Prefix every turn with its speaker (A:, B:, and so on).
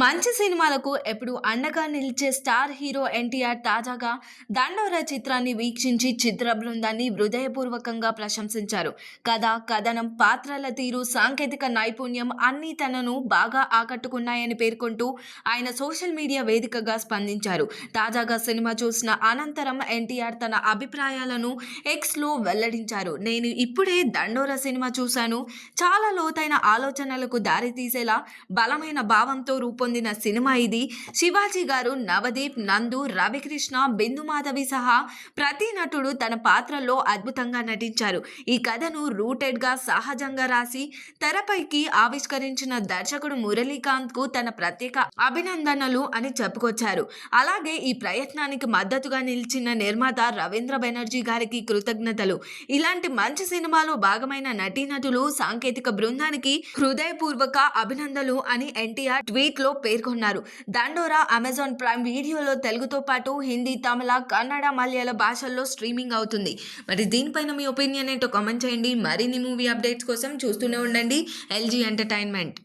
A: మంచి సినిమాలకు ఎప్పుడు అండగా నిలిచే స్టార్ హీరో ఎన్టీఆర్ తాజాగా దండోరా చిత్రాన్ని వీక్షించి చిత్ర బృందాన్ని హృదయపూర్వకంగా ప్రశంసించారు. కథ కథనం పాత్రల తీరు సాంకేతిక నైపుణ్యం అన్నీ తనను బాగా ఆకట్టుకున్నాయని పేర్కొంటూ ఆయన సోషల్ మీడియా వేదికగా స్పందించారు. తాజాగా సినిమా చూసిన అనంతరం ఎన్టీఆర్ తన అభిప్రాయాలను ఎక్స్లో వెల్లడించారు. నేను ఇప్పుడే దండోరా సినిమా చూశాను. చాలా లోతైన ఆలోచనలకు దారితీసేలా బలమైన భావంతో రూపొంది పొందిన సినిమా ఇది. శివాజీ గారు నవదీప్ నందు రవికృష్ణ బిందు మాధవి సహా ప్రతి నటుడు తన పాత్రలో అద్భుతంగా నటించారు. ఈ కథను రూటెడ్గా సహజంగా రాసి తెరపైకి ఆవిష్కరించిన దర్శకుడు మురళీకాంత్కు తన ప్రత్యేక అభినందనలు అని చెప్పుకొచ్చారు. అలాగే ఈ ప్రయత్నానికి మద్దతుగా నిలిచిన నిర్మాత రవీంద్ర బెనర్జీ గారికి కృతజ్ఞతలు. ఇలాంటి మంచి సినిమాలో భాగమైన నటీనటులు సాంకేతిక బృందానికి హృదయపూర్వక అభినందనలు అని ఎన్టీఆర్ ట్వీట్లో పేర్కొన్నారు. దండోరా అమెజాన్ ప్రైమ్ వీడియోలో తెలుగుతో పాటు హిందీ తమిళ కన్నడ మలయాళ భాషల్లో స్ట్రీమింగ్ అవుతుంది. మరి దీనిపైన మీ ఒపీనియన్ ఏంటో కామెంట్ చేయండి. మరిన్ని మూవీ అప్డేట్స్ కోసం చూస్తూనే ఉండండి. LG entertainment.